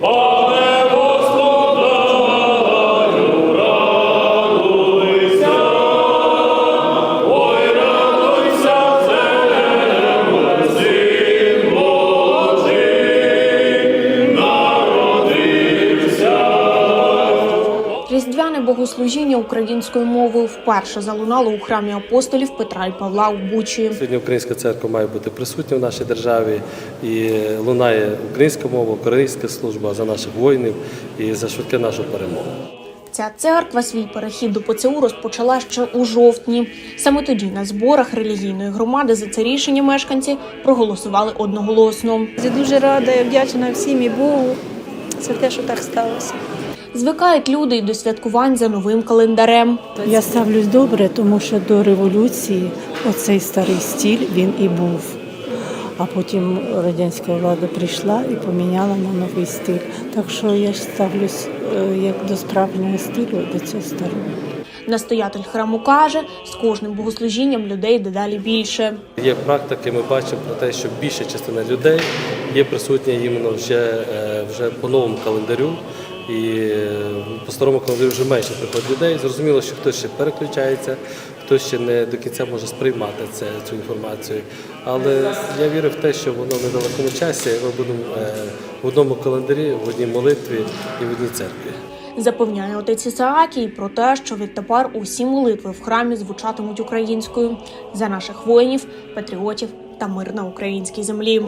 Бог! Різдвяне богослужіння українською мовою вперше залунало у храмі апостолів Петра і Павла у Бучі. Сьогодні українська церква має бути присутня в нашій державі і лунає українська мова, українська служба за наших воїнів і за швидке нашу перемогу. Ця церква свій перехід до ПЦУ розпочала ще у жовтні. Саме тоді на зборах релігійної громади за це рішення мешканці проголосували одноголосно. Я дуже рада і вдячна всім і Богу за те, що так сталося. Звикають люди й до святкувань за новим календарем. Я ставлюсь добре, тому що до революції оцей старий стіль він і був. А потім радянська влада прийшла і поміняла на новий стиль. Так що я ж ставлюсь е, як до справжнього стилю, до цього старого. Настоятель храму каже, з кожним богослужінням людей дедалі більше. Є практики, ми бачимо про те, що більша частина людей є присутня іменно вже, е, вже по новому календарю. І е, по старому календарю вже менше приходить людей. Зрозуміло, що хтось ще переключається, хтось ще не до кінця може сприймати це, цю інформацію. Але я вірю в те, що воно в недалекому часі ми будемо е, в одному календарі, в одній молитві і в одній церкві. Запевняє отець Ісаакій про те, що відтепер усі молитви в храмі звучатимуть українською за наших воїнів, патріотів та мир на українській землі.